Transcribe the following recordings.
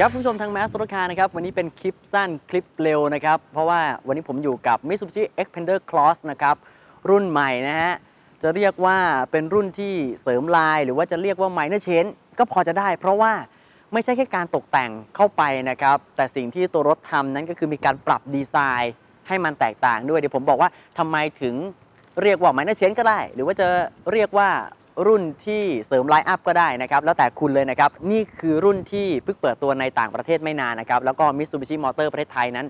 ครับคุณผู้ชมทางแมสรถคานะครับวันนี้เป็นคลิปสั้นคลิปเร็วนะครับ เพราะว่าวันนี้ผมอยู่กับ Mitsubishi Xpander Cross นะครับรุ่นใหม่นะฮะ จะเรียกว่าเป็นรุ่นที่เสริมลาย หรือว่าจะเรียกว่า minor Chain ก็พอจะได้ เพราะว่าไม่ใช่แค่การตกแต่งเข้าไปนะครับ แต่สิ่งที่ตัวรถทำนั้นก็คือมีการปรับดีไซน์ ให้มันแตกต่างด้วยเดี๋ยวผมบอกว่าทำไมถึงเรียกว่า minor change ก็ได้ หรือว่าจะเรียกว่า รุ่นที่เสริมไลน์อัพก็ได้นะครับ แล้วแต่คุณเลยนะครับ นี่คือรุ่นที่เพิ่งเปิดตัวในต่างประเทศไม่นานนะครับ แล้วก็ Mitsubishi Motor ประเทศไทยนั้น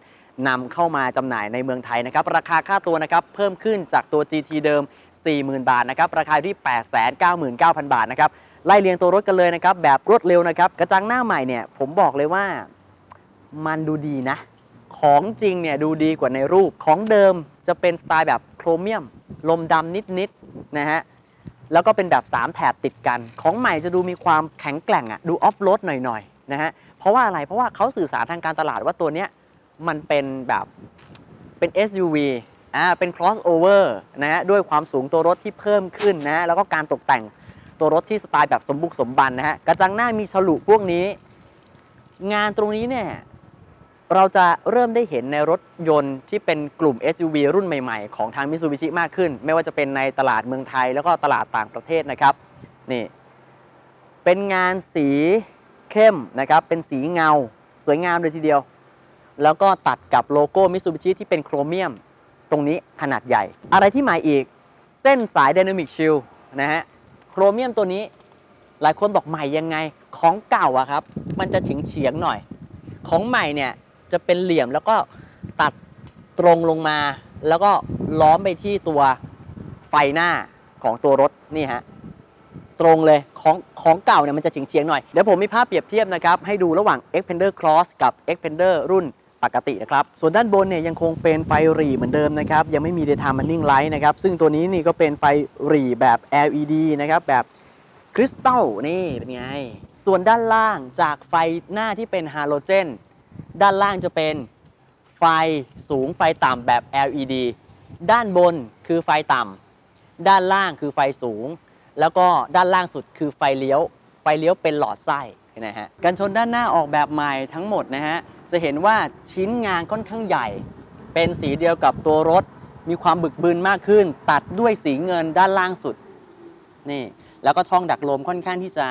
นำเข้ามาจำหน่ายในเมืองไทยนะครับ ราคาค่าตัวนะครับเพิ่มขึ้นจากตัว GT เดิม 40,000 บาทนะครับ ราคาที่ 899,000 บาทนะครับ ไล่เรียงตัวรถกันเลยนะครับ แบบรวดเร็วนะครับ กระจังหน้าใหม่เนี่ยผมบอกเลยว่ามันดูดีนะ ของจริงเนี่ยดูดีกว่าในรูป ของเดิมจะเป็นสไตล์แบบโครเมียม ลมดำนิดๆนะฮะ แล้วก็เป็นแบบ 3 แถบติดกัน ของใหม่จะดูมีความแข็งแกร่งอะดูออฟโรดหน่อยๆนะฮะเพราะว่าอะไรเพราะว่าเขาสื่อสารทางการตลาดว่าตัวเนี้ยมันเป็นแบบเป็น SUV อ่าเป็น crossover นะฮะด้วยความสูงตัวรถที่เพิ่มขึ้นนะแล้วก็การตกแต่งตัวรถที่สไตล์แบบสมบุกสมบันนะฮะกระจังหน้ามีฉลุพวกนี้ งานตรงนี้เนี่ย เราจะเริ่มได้เห็นในรถยนต์ที่เป็นกลุ่ม SUV รุ่นใหม่ๆ ของทาง Mitsubishi มากขึ้น ไม่ว่าจะเป็นในตลาดเมืองไทยแล้วก็ตลาดต่างประเทศนะครับนี่เป็นงานสีเข้มนะครับเป็นสีเงา สวยงามเลยทีเดียว แล้วก็ตัดกับโลโก้ Mitsubishi ที่เป็นโครเมียม ตรงนี้ขนาดใหญ่ อะไรที่ใหม่อีกเส้นสาย Dynamic Shield นะฮะโครเมียมตัวนี้หลายคนบอกใหม่ยังไงของเก่าอะครับ มันจะเฉียงเฉียงๆหน่อย ของใหม่เนี่ย จะเป็นเหลี่ยมแล้วก็ตัดตรงลงมา แล้วก็ล้อมไปที่ตัวไฟหน้าของตัวรถนี่ฮะตรงเลยของของเก่าเนี่ยมันจะเฉียงๆหน่อย เดี๋ยวผมมีภาพเปรียบเทียบนะครับ ให้ดูระหว่าง Xpander Cross กับ Xpander รุ่นปกตินะครับ ส่วนด้านบนเนี่ยยังคงเป็นไฟหรี่เหมือนเดิมนะครับ ยังไม่มี Daytime Running Light นะครับ ซึ่งตัวนี้นี่ก็เป็นไฟหรี่แบบ LED นะครับ แบบคริสตัลนี่เป็นไง ส่วนด้านล่างจากไฟหน้าที่เป็นฮาโลเจน ด้านล่างจะเป็นไฟสูงไฟต่ำแบบ LED ด้านบนคือไฟต่ำด้านล่างคือไฟสูง แล้วก็ด้านล่างสุดคือไฟเลี้ยว ไฟเลี้ยวเป็นหลอดไส้นะฮะกันชนด้านหน้าออกแบบใหม่ทั้งหมดนะฮะจะเห็นว่าชิ้นงานค่อนข้างใหญ่ เป็นสีเดียวกับตัวรถ มีความบึกบึนมากขึ้น ตัดด้วยสีเงินด้านล่างสุดนี่แล้วก็ช่องดักลมค่อนข้างที่จะ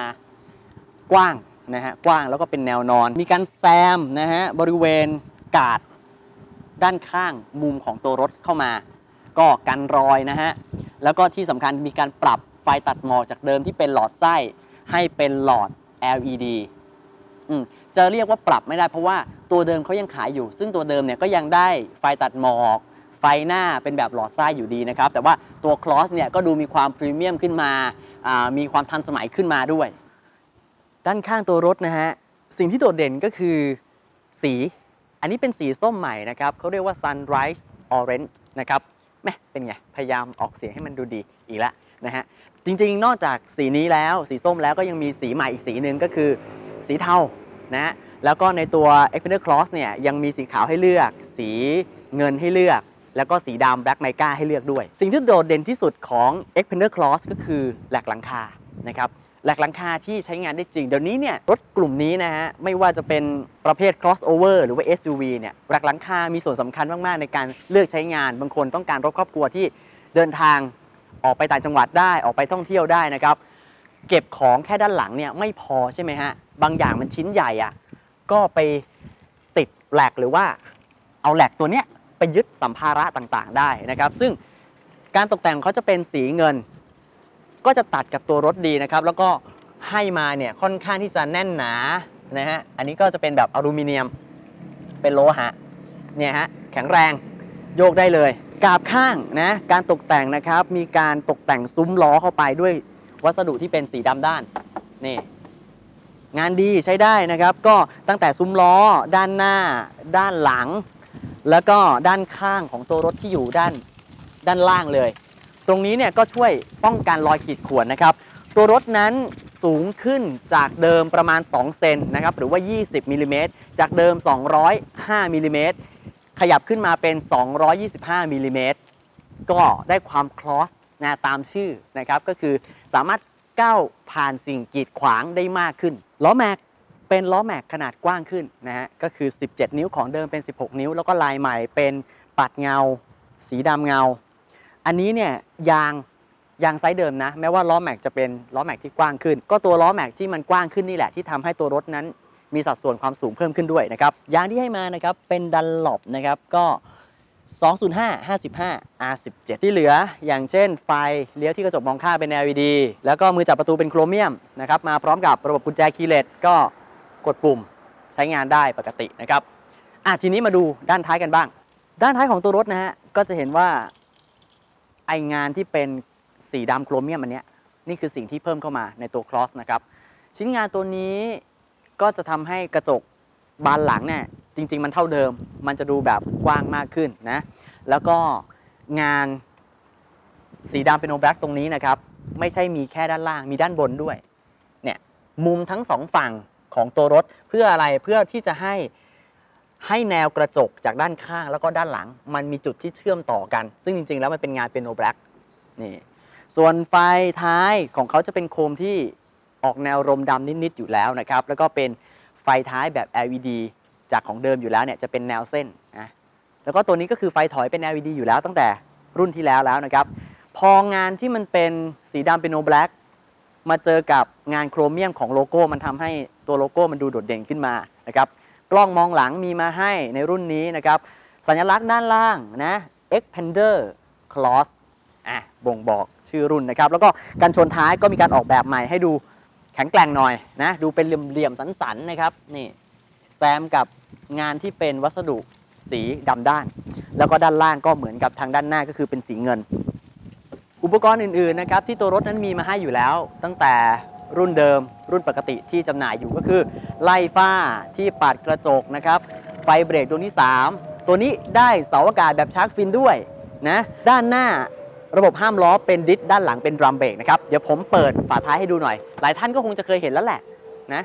กว้าง นะฮะกว้างแล้วก็เป็นแนวนอน มีการแซมนะฮะบริเวณกาดด้านข้างมุมของตัวรถเข้ามา ก็กันรอยนะฮะแล้วก็ที่สำคัญมีการปรับไฟตัดหมอกจากเดิมที่เป็นหลอดไส้ให้เป็นหลอด LED อืมจะเรียกว่าปรับไม่ได้เพราะว่าตัวเดิมเขายังขายอยู่ ซึ่งตัวเดิมเนี่ยก็ยังได้ไฟตัดหมอก ไฟหน้าเป็นแบบหลอดไส้อยู่ดีนะครับ แต่ว่าตัว Cross เนี่ยก็ดูมีความพรีเมียมขึ้นมา มีความทันสมัยขึ้นมาด้วย ด้านข้างตัวรถนะฮะ สิ่งที่โดดเด่นก็คือสี อันนี้เป็นสีส้มใหม่นะครับเขาเรียกว่า sunrise orange นะครับแม่เป็นไง พยายามออกเสียงให้มันดูดีอีกแล้วนะฮะ จริงๆ นอกจากสีนี้แล้ว สีส้มแล้วก็ยังมีสีใหม่อีกสีหนึ่งก็คือสีเทานะฮะแล้วก็ในตัว e x p a n d e r Cross เนี่ยยังมีสีขาวให้เลือก สีเงินให้เลือก แล้วก็สีดำ Black Mica ให้เลือกด้วย สิ่งที่โดดเด่นที่สุดของ e x p a n d e r Cross ก็คือแหลกหลังคานะครับ แหลกหลังคาที่ใช้งานได้จริง เดี๋ยวนี้เนี่ยรถกลุ่มนี้นะฮะไม่ว่าจะเป็นประเภท crossover หรือว่า SUV เนี่ยแหลกหลังคา มีส่วนสำคัญมากๆในการเลือกใช้งาน บางคนต้องการรถครอบครัวที่เดินทางออกไปต่างจังหวัดได้ออกไปท่องเที่ยวได้นะครับเก็บของแค่ด้านหลังเนี่ยไม่พอใช่ไหมฮะบางอย่างมันชิ้นใหญ่อะก็ไปติดแหลกหรือว่าเอาแหลกตัวเนี้ยไปยึดสัมภาระต่างๆ ได้นะครับ ซึ่งการตกแต่งเขาจะเป็นสีเงิน ก็จะตัดกับตัวรถดีนะครับ แล้วก็ให้มาเนี่ยค่อนข้างที่จะแน่นหนานะฮะอันนี้ก็จะเป็นแบบอลูมิเนียมเป็นโลหะเนี่ยฮะแข็งแรงโยกได้เลยกาบข้างนะการตกแต่งนะครับ มีการตกแต่งซุ้มล้อเข้าไปด้วยวัสดุที่เป็นสีดำด้านนี่งานดีใช้ได้นะครับ ก็ตั้งแต่ซุ้มล้อด้านหน้า ด้านหลัง แล้วก็ด้านข้างของตัวรถที่อยู่ด้านด้านล่างเลย ตรงนี้เนี่ยก็ช่วยป้องกันรอยขีดข่วนนะครับ ตัวรถนั้นสูงขึ้นจากเดิมประมาณ 2 เซนนะครับหรือว่า 20มิลลิเมตรจากเดิม 205มิลลิเมตรขยับขึ้นมาเป็น 225มิลลิเมตรก็ได้ความคลอสนะตามชื่อนะครับก็คือสามารถก้าวผ่านสิ่งกีดขวางได้มากขึ้นล้อแม็กเป็นล้อแม็กขนาดกว้างขึ้นนะฮะก็คือ 17 นิ้วของเดิมเป็น 16 นิ้ว แล้วก็ลายใหม่เป็นปัดเงา สีดำเงา อันนี้เนี่ยยางยางไซส์เดิมนะ แม้ว่าล้อแม็กจะเป็นล้อแม็กที่กว้างขึ้น ก็ตัวล้อแม็กที่มันกว้างขึ้นนี่แหละที่ทำให้ตัวรถนั้นมีสัดส่วนความสูงเพิ่มขึ้นด้วยนะครับยางที่ให้มานะครับเป็นดันหลบนะครับก็205 55 R17 ที่เหลืออย่างเช่นไฟเลี้ยวที่กระจกมองข้างเป็น LED แล้วก็มือจับประตูเป็นโครเมียมนะครับมาพร้อมกับระบบกุญแจคีย์เลสก็กดปุ่มใช้งานได้ปกตินะครับอะทีนี้มาดูด้านท้ายกันบ้าง ด้านท้ายของตัวรถนะฮะก็จะเห็นว่า ไองานที่เป็นสีดำโครเมียมอันเนี้ยนี่คือสิ่งที่เพิ่มเข้ามาในตัวครอสนะครับ ชิ้นงานตัวนี้ก็จะทำให้กระจกบานหลังเนี่ยจริง ๆ มันเท่าเดิม มันจะดูแบบกว้างมากขึ้นนะ แล้วก็งานสีดำเป็นโอแบล็กตรงนี้นะครับ ไม่ใช่มีแค่ด้านล่างมีด้านบนด้วย เนี่ย มุมทั้งสองฝั่งของตัวรถเพื่ออะไรเพื่อที่จะให้ ให้แนวกระจกจากด้านข้างแล้วก็ด้านหลัง มันมีจุดที่เชื่อมต่อกัน ซึ่งจริง ๆ แล้วมันเป็นงานเป็นโอแบล็กนี่ส่วนไฟท้ายของเขาจะเป็นโคมที่ออกแนวรมดำนิด ๆ อยู่แล้วนะครับ แล้วก็เป็นไฟท้ายแบบ LED จากของเดิมอยู่แล้วเนี่ยจะเป็นแนวเส้นนะแล้วก็ตัวนี้ก็คือไฟถอยเป็น LED อยู่แล้วตั้งแต่รุ่นที่แล้วแล้วนะครับ พองานที่มันเป็นสีดำเป็นโนแบล็กมาเจอกับงานโครเมียมของโลโก้มันทำให้ตัวโลโก้มันดูโดดเด่นขึ้นมานะครับ กล้องมองหลังมีมาให้ในรุ่นนี้นะครับ สัญลักษณ์ด้านล่างนะ Expander Cross อะบ่งบอกชื่อรุ่นนะครับ แล้วก็การชนท้ายก็มีการออกแบบใหม่ให้ดูแข็งแกร่งหน่อยนะ ดูเป็นเหลี่ยมๆสันๆนะครับนี่แซมกับงานที่เป็นวัสดุสีดำด้าน แล้วก็ด้านล่างก็เหมือนกับทางด้านหน้าก็คือเป็นสีเงิน อุปกรณ์อื่นๆนะครับที่ตัวรถนั้นมีมาให้อยู่แล้ว ตั้งแต่ รุ่นเดิม รุ่นปกติที่จำหน่ายอยู่ก็คือ ไล่ฝ้าที่ปัดกระจกนะครับ ไฟเบรกดวงที่ 3 ตัวนี้ได้เสาอากาศแบบชาร์กฟินด้วยนะด้านหน้าระบบห้ามล้อเป็นดิสด้านหลังเป็นดรัมเบรกนะครับ เดี๋ยวผมเปิดฝาท้ายให้ดูหน่อย หลายท่านก็คงจะเคยเห็นแล้วแหละนะ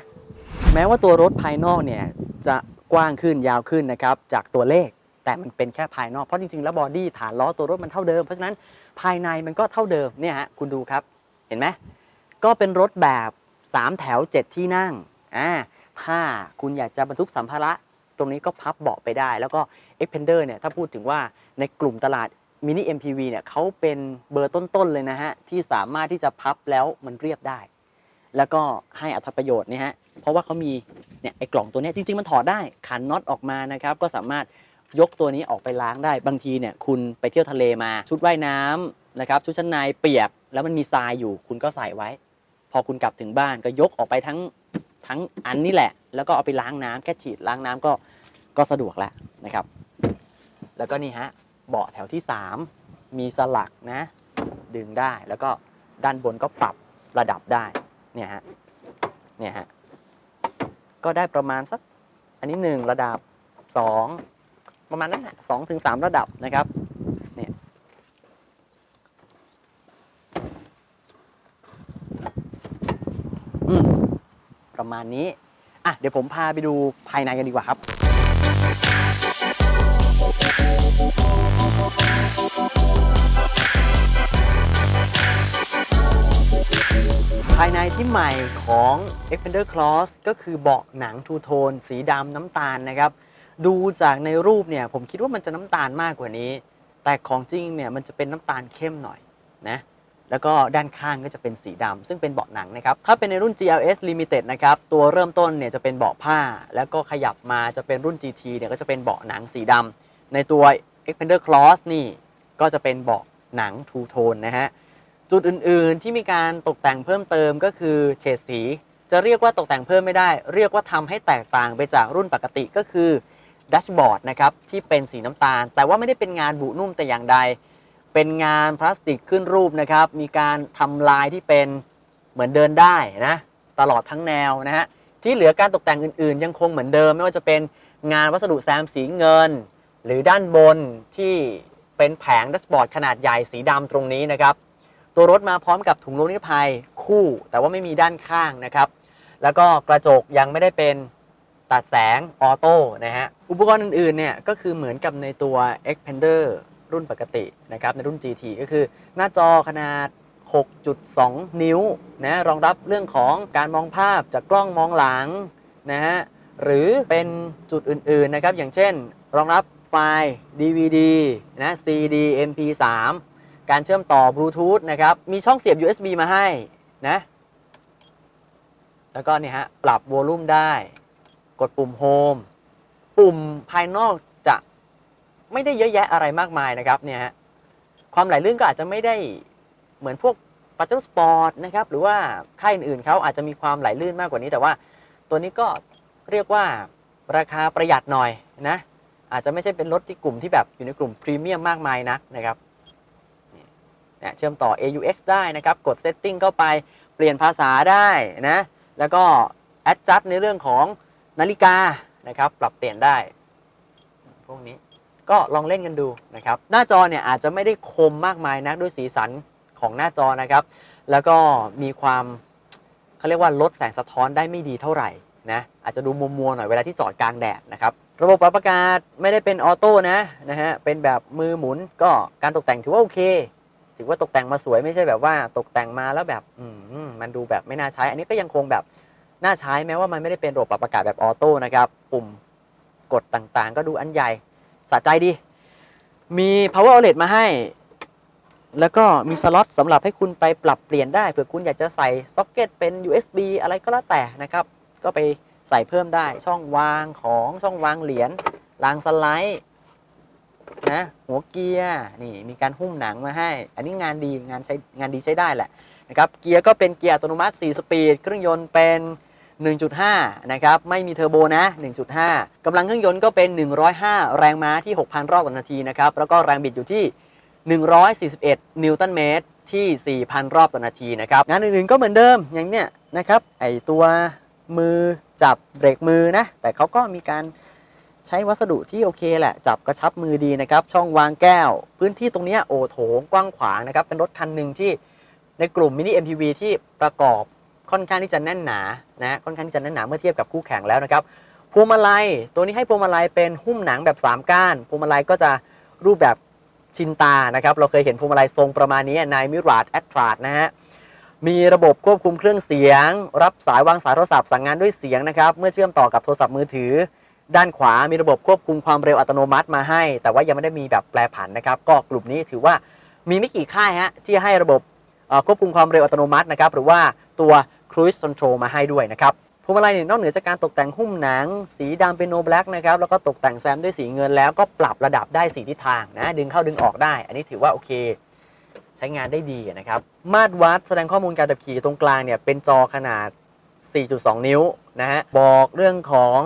แม้ว่าตัวรถภายนอกเนี่ยจะกว้างขึ้นยาวขึ้นนะครับจากตัวเลขแต่มันเป็นแค่ภายนอกเพราะจริงๆ แล้วบอดี้ฐานล้อตัวรถมันเท่าเดิม เพราะฉะนั้นภายในมันก็เท่าเดิมเนี่ยฮะคุณดูครับเห็นไหม ก็เป็นรถแบบ 3 แถว 7 ที่นั่งอ่าถ้าคุณอยากจะบรรทุกสัมภาระ ตรงนี้ก็พับเบาะไปได้ แล้วก็ Expander เนี่ยถ้าพูดถึงว่าในกลุ่มตลาดมินิ MPV เนี่ยเขาเป็นเบอร์ต้นๆเลยนะฮะ ที่สามารถที่จะพับแล้วมันเรียบได้ แล้วก็ให้อัตประโยชน์เนี่ยฮะ เพราะว่าเขามีเนี่ยไอ้กล่องตัวเนี้ยจริงๆ มันถอดได้ขันน็อตออกมานะครับ ก็สามารถยกตัวนี้ออกไปล้างได้บางทีเนี่ยคุณไปเที่ยวทะเลมาชุดว่ายน้ำนะครับชุดชั้นในเปียกแล้วมันมีทรายอยู่คุณก็ใส่ไว้ พอคุณกลับถึงบ้านก็ยกออกไปทั้งทั้งอันนี่แหละ แล้วก็เอาไปล้างน้ำแค่ฉีดล้างน้ำก็ก็สะดวกแล้วนะครับ แล้วก็นี่ฮะเบาะแถวที่ 3 มีสลักนะ ดึงได้แล้วก็ด้านบนก็ปรับระดับได้เนี่ยฮะเนี่ยฮะก็ได้ประมาณสักอันนี้ 1 ระดับ 2 ประมาณนั้นแหละสองถึงสามระดับนะครับ เนี่ย อืม ประ มาณนี้อะเดี๋ยวผมพาไปดูภายในกันดีกว่าครับ ภายในที่ใหม่ของ Expander Cross ก็คือเบาะหนังทูโทน สีดำน้ำตาลนะครับ ดูจากในรูปเนี่ยผมคิดว่ามันจะน้ำตาลมากกว่านี้ แต่ของจริงเนี่ยมันจะเป็นน้ำตาลเข้มหน่อยนะ แล้วก็ด้านข้างก็จะเป็นสีดำซึ่งเป็นเบาะหนังนะครับ ถ้าเป็นในรุ่น GLS Limited นะครับ ตัวเริ่มต้นเนี่ยจะเป็นเบาะผ้า แล้วก็ขยับมาจะเป็นรุ่น GT เนี่ยก็จะเป็นเบาะหนังสีดำในตัว Expander Cross นี่ก็จะเป็นเบาะหนังทูโทนนะฮะ จุดอื่นๆที่มีการตกแต่งเพิ่มเติมก็คือเฉดสี จะเรียกว่าตกแต่งเพิ่มไม่ได้ เรียกว่าทำให้แตกต่างไปจากรุ่นปกติก็คือดัชบอร์ดนะครับที่เป็นสีน้ำตาล แต่ว่าไม่ได้เป็นงานบุนุ่มแต่อย่างใด เป็นงานพลาสติกขึ้นรูปนะครับ มีการทำลายที่เป็นเหมือนเดินได้นะตลอดทั้งแนวนะฮะที่เหลือการตกแต่งอื่นๆ ยังคงเหมือนเดิม ไม่ว่าจะเป็นงานวัสดุแซมสีเงิน หรือด้านบนที่เป็นแผงดัชบอร์ดขนาดใหญ่สีดำตรงนี้นะครับ ตัวรถมาพร้อมกับถุงลมนิรภัยคู่ แต่ว่าไม่มีด้านข้างนะครับ แล้วก็กระจกยังไม่ได้เป็นตัดแสงออโต้นะฮะอุปกรณ์อื่นๆเนี่ยก็คือเหมือนกับในตัว Expander รุ่นปกตินะครับในรุ่น GT ก็คือหน้าจอขนาด 6.2 นิ้วนะรองรับเรื่องของการมองภาพจากกล้องมองหลังนะฮะหรือเป็นจุดอื่นๆนะครับอย่างเช่น รองรับไฟล์ DVD นะ CD MP3 การเชื่อมต่อบลูทูธนะครับมีช่องเสียบ USB มาให้นะแล้วก็เนี่ยฮะปรับวอลลุ่มได้ กดปุ่ม Home ปุ่มภายนอก ไม่ได้เยอะแยะอะไรมากมายนะครับเนี่ยฮะความไหลลื่นก็อาจจะไม่ได้เหมือนพวกปัจจุสปอร์ตนะครับหรือว่าค่ายอื่นๆเขาอาจจะมีความไหลลื่นมากกว่านี้ แต่ว่าตัวนี้ก็เรียกว่าราคาประหยัดหน่อยนะอาจจะไม่ใช่เป็นรถที่กลุ่มที่แบบอยู่ในกลุ่มพรีเมียมมากมายนักนะครับเนี่ยเชื่อมต่อ AUX ได้นะครับ กด Setting เข้าไปเปลี่ยนภาษาได้นะ แล้วก็ adjust ในเรื่องของนาฬิกานะครับ ปรับเปลี่ยนได้ พวกนี้ ก็ลองเล่นกันดูนะครับ หน้าจอเนี่ยอาจจะไม่ได้คมมากมายนักด้วยสีสันของหน้าจอนะครับ แล้วก็มีความเขาเรียกว่าลดแสงสะท้อนได้ไม่ดีเท่าไหร่นะอาจจะดูมัวมัวหน่อยเวลาที่จอดกลางแดดนะครับ ระบบปรับอากาศไม่ได้เป็นออโต้นะนะฮะเป็นแบบมือหมุนก็การตกแต่งถือว่าโอเค ถือว่าตกแต่งมาสวยไม่ใช่แบบว่าตกแต่งมาแล้วแบบอืมมันดูแบบไม่น่าใช้ อันนี้ก็ยังคงแบบน่าใช้แม้ว่ามันไม่ได้เป็นระบบปรับอากาศแบบออโต้นะครับปุ่มกดต่างๆ ก็ดูอันใหญ่ สะใจดี มี power outlet มาให้ แล้วก็มีสล็อตสำหรับให้คุณไปปรับเปลี่ยนได้เผื่อคุณอยากจะใส่ซ็อกเก็ตเป็น USB อะไรก็แล้วแต่นะครับ ก็ไปใส่เพิ่มได้ช่องวางของช่องวางเหรียญรางสไลด์นะหัวเกียร์นี่มีการหุ้มหนังมาให้ อันนี้งานดีงานใช้งานดีใช้ได้แหละนะครับเกียร์ก็เป็นเกียร์อัตโนมัติ 4 สปีด เครื่องยนต์เป็น 1.5 นะครับ ไม่มีเทอร์โบนะ 1.5 กำลังเครื่องยนต์ก็เป็น 105 แรงม้าที่ 6,000 รอบต่อนาทีนะครับ แล้วก็แรงบิดอยู่ที่ 141 นิวตันเมตรที่ 4,000 รอบต่อนาทีนะครับ งานอื่นๆก็เหมือนเดิมอย่างเนี้ยนะครับ ไอตัวมือจับเบรกมือนะ แต่เขาก็มีการใช้วัสดุที่โอเคแหละ จับกระชับมือดีนะครับ ช่องวางแก้ว พื้นที่ตรงเนี้ยโอโถงกว้างขวางนะครับ เป็นรถคันหนึ่งที่ในกลุ่มมินิ MPV ที่ประกอบ ค่อนข้างที่จะแน่นหนานะค่อนข้างที่จะแน่นหนาเมื่อเทียบกับคู่แข่งแล้วนะครับพวงมาลัยตัวนี้ให้พวงมาลัยเป็นหุ้มหนังแบบ 3 ก้านพวงมาลัยก็จะรูปแบบชินตานะครับเราเคยเห็นพวงมาลัยทรงประมาณนี้ในมิราดแอตทราดนะฮะมีระบบควบคุมเครื่องเสียง รับสายวางสายโทรศัพท์สั่งงานด้วยเสียงนะครับเมื่อเชื่อมต่อกับโทรศัพท์มือถือ ด้านขวามีระบบควบคุมความเร็วอัตโนมัติมาให้ แต่ว่ายังไม่ได้มีแบบแปรผันนะครับ ก็กลุ่มนี้ถือว่ามีไม่กี่ค่ายฮะที่ให้ระบบควบคุมความเร็วอัตโนมัตินะครับหรือว่าตัว Cruise Control มาให้ด้วยนะครับพวงมาลัยเนี่ยนอกเหนือจากการตกแต่งหุ้มหนัง สีดำเป็นโนแบล็กนะครับแล้วก็ตกแต่งแซมด้วยสีเงินแล้วก็ปรับระดับได้สีทิศทางนะดึงเข้าดึงออกได้ อันนี้ถือว่าโอเค ใช้งานได้ดีนะครับ มาตรวัดแสดงข้อมูลการขับขี่ตรงกลางเนี่ยเป็นจอขนาด 4.2 นิ้วนะฮะบอกเรื่องของ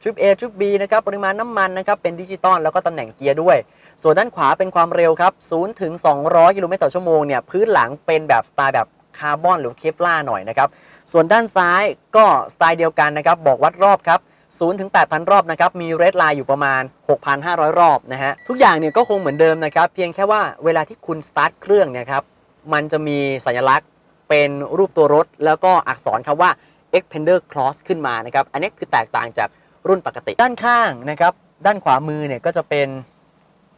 ทริป A ทริป B นะครับปริมาณน้ำมันนะครับเป็นดิจิตอลแล้วก็ตำแหน่งเกียร์ด้วย ส่วนด้านขวาเป็นความเร็วครับ0ถึง200 กิโลเมตรต่อชั่วโมงเนี่ยพื้นหลังเป็นแบบสไตล์แบบ คาร์บอนหรือเคฟลาร์หน่อยนะครับ ส่วนด้านซ้ายก็สไตล์เดียวกันนะครับ บอกวัดรอบครับ0ถึง8,000 รอบนะครับ มีเรดไลน์อยู่ประมาณ 6,500 รอบนะฮะ ทุกอย่างเนี่ยก็คงเหมือนเดิมนะครับ เพียงแค่ว่าเวลาที่คุณสตาร์ทเครื่องเนี่ยครับ มันจะมีสัญลักษณ์เป็นรูปตัวรถ แล้วก็อักษรคำว่า Expander Cross ขึ้นมานะครับ อันนี้คือแตกต่างจากรุ่นปกติ ด้านข้างนะครับ ด้านขวามือเนี่ยก็จะเป็น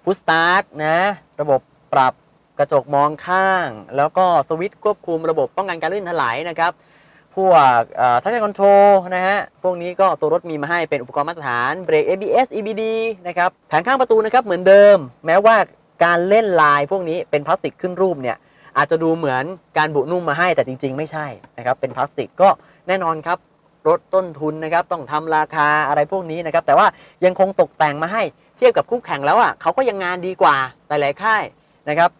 Push Start นะ ระบบปรับ กระจกมองข้าง แล้วก็สวิตช์ควบคุมระบบป้องกันการลื่นถลายนะครับ พวกทัชคอนโทรนะฮะ พวกนี้ก็ตัวรถมีมาให้เป็นอุปกรณ์มาตรฐานเบรก ABS EBD นะครับ แผงข้างประตูนะครับเหมือนเดิม แม้ว่าการเล่นลายพวกนี้เป็นพลาสติกขึ้นรูปเนี่ยอาจจะดูเหมือนการบุนุ่มมาให้แต่จริง ๆ ไม่ใช่นะครับเป็นพลาสติกก็แน่นอนครับลดต้นทุนนะครับต้องทำราคาอะไรพวกนี้นะครับแต่ว่ายังคงตกแต่งมาให้เทียบกับคู่แข่งแล้วอะเขาก็ยังงานดีกว่าหลายๆค่ายนะครับ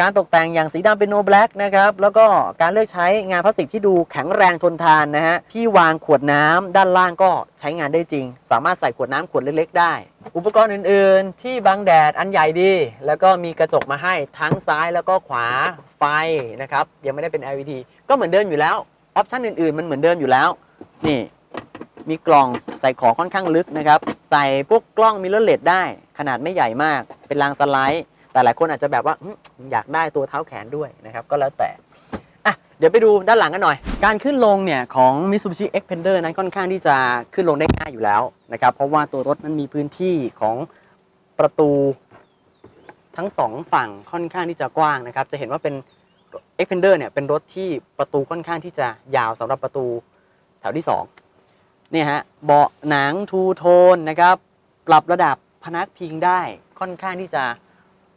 การตกแต่งอย่างสีดำเป็นโนแบล็กนะครับ แล้วก็การเลือกใช้งานพลาสติกที่ดูแข็งแรงทนทานนะฮะ ที่วางขวดน้ำด้านล่างก็ใช้งานได้จริง สามารถใส่ขวดน้ำขวดเล็ก ๆ ได้ อุปกรณ์อื่น ๆ ที่บังแดดอันใหญ่ดี แล้วก็มีกระจกมาให้ทั้งซ้ายแล้วก็ขวาไฟนะครับ ยังไม่ได้เป็น LED ก็เหมือนเดิมอยู่แล้ว ออปชันอื่น ๆ มันเหมือนเดิมอยู่แล้ว นี่ มีกล่องใส่ของค่อนข้างลึกนะครับ ใส่พวกกล้องมิเรอร์เลดได้ ขนาดไม่ใหญ่มาก เป็นรางสไลด์ แต่หลายคนอาจจะแบบว่าอยากได้ตัวเท้าแขนด้วยนะครับก็แล้วแต่อะเดี๋ยวไปดูด้านหลังกันหน่อย การขึ้นลงเนี่ยของ Mitsubishi Xpander นั้นค่อนข้างที่จะขึ้นลงได้ง่ายอยู่แล้วนะครับเพราะว่าตัวรถนั้นมีพื้นที่ของประตูทั้งสองฝั่งค่อนข้างที่จะกว้างนะครับจะเห็นว่าเป็น Xpander เนี่ยเป็นรถที่ประตูค่อนข้างที่จะยาวสำหรับประตูแถวที่สองเนี่ยฮะเบาะหนังทูโทนนะครับปรับระดับพนักพิงได้ค่อนข้างที่จะ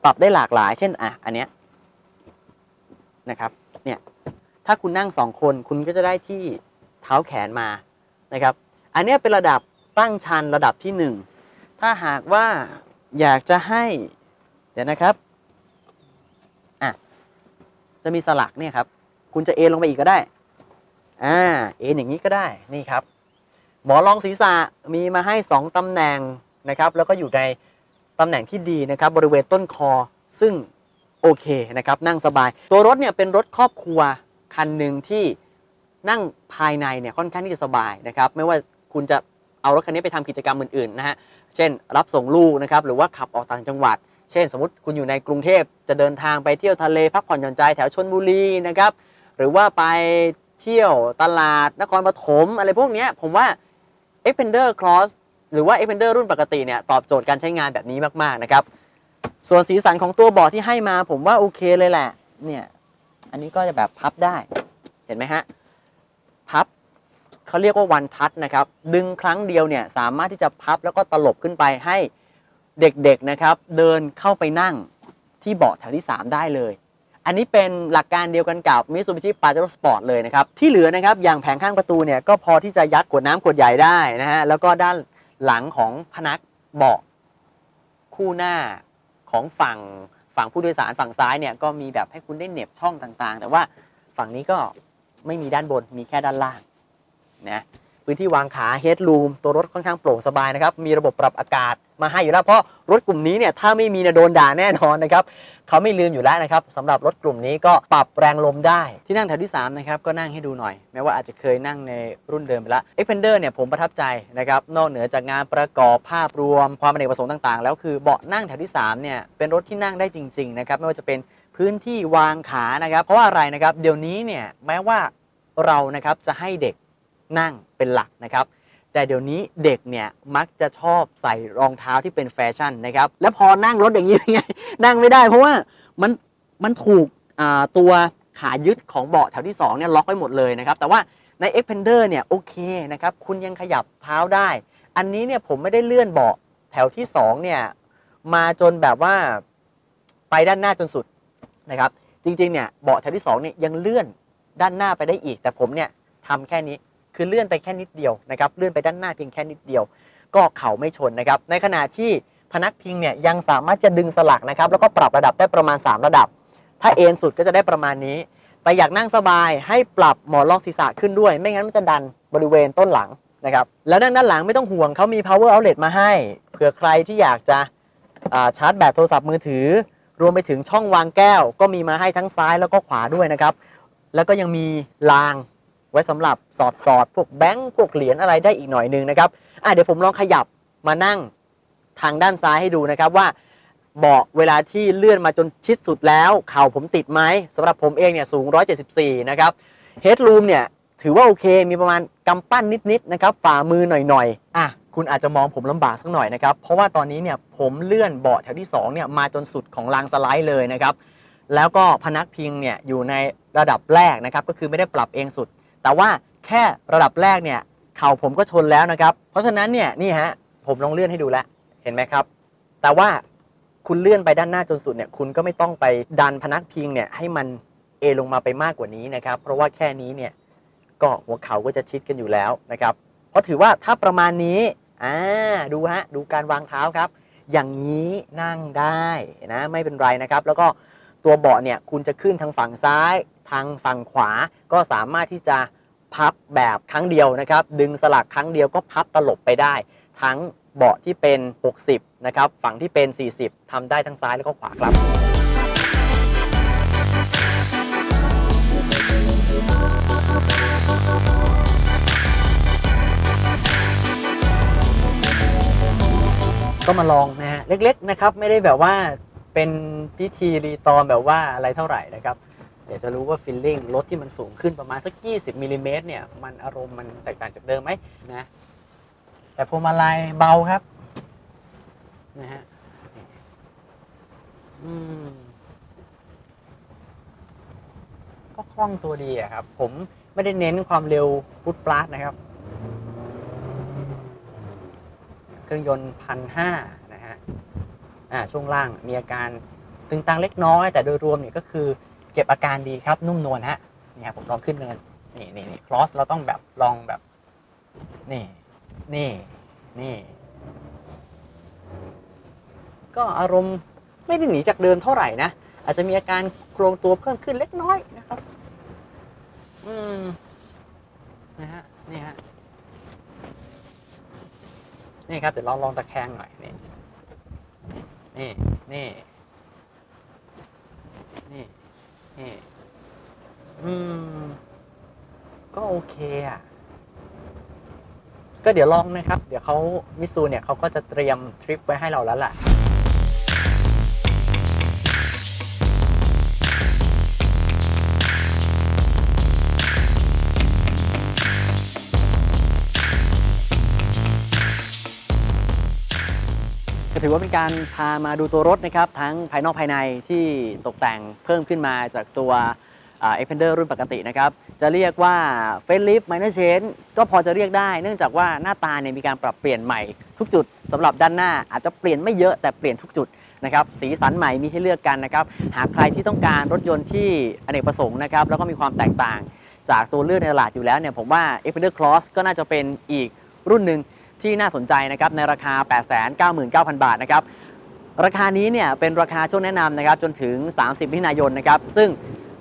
รับได้หลากหลาย เช่นอะอันเนี้ยนะครับเนี่ยถ้าคุณนั่งสองคนคุณก็จะได้ที่เท้าแขนมานะครับ อันเนี้ยเป็นระดับตั้งชันระดับที่หนึ่งถ้าหากว่าอยากจะให้เดี๋ยวนะครับอะจะมีสลักเนี่ยครับ คุณจะเอนลงไปอีกก็ได้อ่าเอนอย่างนี้ก็ได้นี่ครับ หมอรองศีรษะมีมาให้ 2ตำแหน่งนะครับ แล้วก็อยู่ใน ตำแหน่งที่ดีนะครับบริเวณต้นคอซึ่งโอเคนะครับนั่งสบาย ตัวรถเนี่ยเป็นรถครอบครัวคันหนึ่งที่นั่งภายในเนี่ยค่อนข้างที่จะสบายนะครับไม่ว่าคุณจะเอารถคันนี้ไปทำกิจกรรมอื่นๆนะฮะเช่น รับส่งลูกนะครับหรือว่าขับออกต่างจังหวัด เช่น สมมติคุณอยู่ในกรุงเทพจะเดินทางไปเที่ยวทะเลพักผ่อนหย่อนใจแถวชนบุรีนะครับหรือว่าไปเที่ยวตลาดนครปฐมอะไรพวกเนี้ยผมว่า Xpander Cross หรือว่า Xpander รุ่นปกติเนี่ยตอบโจทย์การใช้งานแบบนี้มากๆนะครับ ส่วนสีสันของตัวเบาะที่ให้มาผมว่าโอเคเลยแหละ เนี่ย อันนี้ก็จะแบบพับได้ เห็นไหมฮะ พับเขาเรียกว่า one touch นะครับ ดึงครั้งเดียวเนี่ยสามารถที่จะพับแล้วก็ตลบขึ้นไปให้เด็กๆนะครับ เดินเข้าไปนั่งที่เบาะแถวที่ 3 ได้เลย อันนี้เป็นหลักการเดียวกันกับ Mitsubishi Pajero Sport เลยนะครับ ที่เหลือนะครับ อย่างแผงข้างประตูเนี่ยก็พอที่จะยัดขวดน้ำขวดใหญ่ได้นะฮะ แล้วก็ด้าน หลังของพนักเบาะคู่หน้าของฝั่งฝั่งผู้โดยสารฝั่งซ้ายเนี่ยก็มีแบบให้คุณได้เหน็บช่องต่างๆ แต่ว่าฝั่งนี้ก็ไม่มีด้านบนมีแค่ด้านล่างนะ พื้นที่วางขา headroom ตัวรถค่อนข้างโปร่งสบายนะครับ มีระบบปรับอากาศมาให้อยู่แล้ว เพราะรถกลุ่มนี้เนี่ยถ้าไม่มีเนี่ยโดนด่าแน่นอนนะครับเขาไม่ลืมอยู่แล้วนะครับสำหรับรถกลุ่มนี้ก็ปรับแรงลมได้ ที่นั่งแถวที่3นะครับก็นั่งให้ดูหน่อย แม้ว่าอาจจะเคยนั่งในรุ่นเดิมไปแล้ว Xpander เนี่ยผมประทับใจนะครับนอกเหนือจากงานประกอบภาพรวมความอเนกประสงค์ต่างๆ แล้วคือเบาะนั่งแถวที่3เนี่ยเป็นรถที่นั่งได้จริงๆนะครับไม่ว่าจะเป็นพื้นที่วางขานะครับ เพราะว่าอะไรนะครับเดี๋ยวนี้เนี่ยแม้ว่าเรานะครับจะให้เด็ก นั่งเป็นหลักนะครับ แต่เดี๋ยวนี้เด็กเนี่ยมักจะชอบใส่รองเท้าที่เป็นแฟชั่นนะครับ แล้วพอนั่งรถอย่างนี้เป็นไง นั่งไม่ได้เพราะว่ามันมันถูกตัวขายึดของเบาะแถวที่2เนี่ยล็อกไว้หมดเลยนะครับ แต่ว่าใน Xpander เนี่ยโอเคนะครับ คุณยังขยับเท้าได้ อันนี้เนี่ยผมไม่ได้เลื่อนเบาะแถวที่2เนี่ยมาจนแบบว่าไปด้านหน้าจนสุดนะครับ จริงๆเนี่ยเบาะแถวที่2เนี่ยยังเลื่อนด้านหน้าไปได้อีก แต่ผมเนี่ยทำแค่นี้ คือเลื่อนไปแค่นิดเดียวนะครับเลื่อนไปด้านหน้าเพียงแค่นิดเดียว ก็เข่าไม่ชนนะครับ ในขณะที่พนักพิงเนี่ยยังสามารถจะดึงสลักนะครับแล้วก็ปรับระดับได้ประมาณ 3 ระดับ ถ้าเอนสุดก็จะได้ประมาณนี้ แต่อยากนั่งสบายให้ปรับหมอนรองศีรษะขึ้นด้วย ไม่งั้นมันจะดันบริเวณต้นหลังนะครับแล้วด้านด้านหลังไม่ต้องห่วงเขามี power outlet มาให้เผื่อใครที่อยากจะาชาร์จแบตโทรศัพท์มือถือ รวมไปถึงช่องวางแก้ว ก็มีมาให้ทั้งซ้ายแล้วก็ขวาด้วยนะครับ แล้วก็ยังมีราง ไว้สำหรับสอดสอดพวกแบงก์พวกเหรียญอะไรได้อีกหน่อยหนึงนะครับอะเดี๋ยวผมลองขยับมานั่งทางด้านซ้ายให้ดูนะครับว่าเบาะเวลาที่เลื่อนมาจนชิดสุดแล้วเข่าผมติดไหมสำหรับผมเองเนี่ยสูง 174 นะครับเฮดรูมเนี่ยถือว่าโอเคมีประมาณกำปั้นนิดๆนะครับฝ่ามือหน่อยๆอะคุณอาจจะมองผมลำบากสักหน่อยนะครับ เพราะว่าตอนนี้เนี่ยผมเลื่อนเบาะแถวที่2เนี่ยมาจนสุดของรางสไลด์เลยนะครับ แล้วก็พนักพิงเนี่ยอยู่ในระดับแรกนะครับ ก็คือไม่ได้ปรับเองสุด แต่ว่าแค่ระดับแรกเนี่ยเข่าผมก็ชนแล้วนะครับ เพราะฉะนั้นเนี่ยนี่ฮะผมลองเลื่อนให้ดูแล้วเห็นไหมครับ แต่ว่าคุณเลื่อนไปด้านหน้าจนสุดเนี่ยคุณก็ไม่ต้องไปดันพนักพิงเนี่ยให้มันเอลงมาไปมากกว่านี้นะครับ เพราะว่าแค่นี้เนี่ยก็หัวเข่าก็จะชิดกันอยู่แล้วนะครับ เพราะถือว่าถ้าประมาณนี้อ่าดูฮะดูการวางเท้าครับ อย่างนี้นั่งได้นะไม่เป็นไรนะครับ แล้วก็ตัวเบาะเนี่ยคุณจะขึ้นทางฝั่งซ้าย ทางฝั่งขวาก็สามารถที่จะ พับแบบครั้งเดียวนะครับ ดึงสลักครั้งเดียวก็พับตลบไปได้ ทั้งเบาะที่เป็น 60 นะครับ ฝั่งที่เป็น 40ทำได้ทั้งซ้ายแล้วก็ขวาครับ ก็มาลองนะฮะ เล็กๆนะครับ ไม่ได้แบบว่าเป็นพิธีรีตอมแบบว่าอะไรเท่าไหร่นะครับ เดี๋ยวจะรู้ว่าฟิลลิ่งรถที่มันสูงขึ้นประมาณสัก 20มิลลิเมตรเนี่ย มันอารมณ์มันแตกต่างจากเดิมไหมนะ แต่พวงมาลัยเบาครับ นะฮะอืมก็คล่องตัวดีอะครับ ผมไม่ได้เน้นความเร็วพุทปลาดนะครับ เครื่องยนต์พันห้านะฮะอ่าช่วงล่างมีอาการตึงตังเล็กน้อย แต่โดยรวมเนี่ยก็คือ เก็บอาการดีครับนุ่มนวลฮะนี่ครับผมลองขึ้นเนินนี่นี่นี่คลอสเราต้องแบบลองแบบนี่นี่นี่ ก็อารมณ์ไม่ได้หนีจากเดิมเท่าไหร่นะ อาจจะมีอาการโครงตัวเพิ่มขึ้นเล็กน้อยนะครับ อืมนะฮะนี่ฮะนี่ครับเดี๋ยวลองลองตะแคงหน่อยนี่นี่นี่นี่ นี่ อืม ก็โอเคอะ ก็เดี๋ยวลองนะครับ เดี๋ยวเขามิซูเนี่ยเขาก็จะเตรียมทริปไว้ให้เราแล้วแหละ ก็ถือว่าเป็นการพามาดูตัวรถนะครับทั้งภายนอกภายในที่ตกแต่งเพิ่มขึ้นมาจากตัวเอ็กเพนเดอร์รุ่นปกตินะครับ จะเรียกว่าเฟนลิฟ m ม n น r Change ก็พอจะเรียกได้ เนื่องจากว่าหน้าตาเนี่ยมีการปรับเปลี่ยนใหม่ทุกจุดสำหรับด้านหน้าอาจจะเปลี่ยนไม่เยอะแต่เปลี่ยนทุกจุดนะครับสีสันใหม่มีให้เลือกกันนะครับ หากใครที่ต้องการรถยนต์ที่อเนกประสงค์นะครับแล้วก็มีความแตกต่างจากตัวเลือกในตลาดอยู่แล้วเนี่ยผมว่า e x p e n d e r Cross ก็น่าจะเป็นอีกรุ่นหนึ่ง ที่น่าสนใจนะครับในราคา 899,000 บาทนะครับราคานี้เนี่ยเป็นราคาช่วงแนะนำนะครับจนถึง 30มิถุนายนนะครับซึ่ง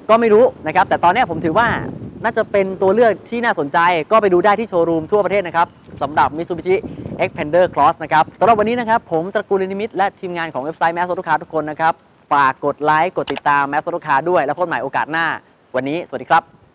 ก็ไม่รู้นะครับแต่ตอนนี้ผมถือว่าน่าจะเป็นตัวเลือกที่น่าสนใจก็ไปดูได้ที่โชว์รูมทั่วประเทศนะครับสำหรับ Mitsubishi Xpander Cross นะครับสำหรับวันนี้นะครับผมตระกูลลินิมิตและทีมงานของเว็บไซต์ Mass Auto Car ทุกคนนะครับฝากกดไลค์กดติดตาม Mass Auto Car ด้วย แล้วพบกันใหม่โอกาสหน้า วันนี้สวัสดีครับ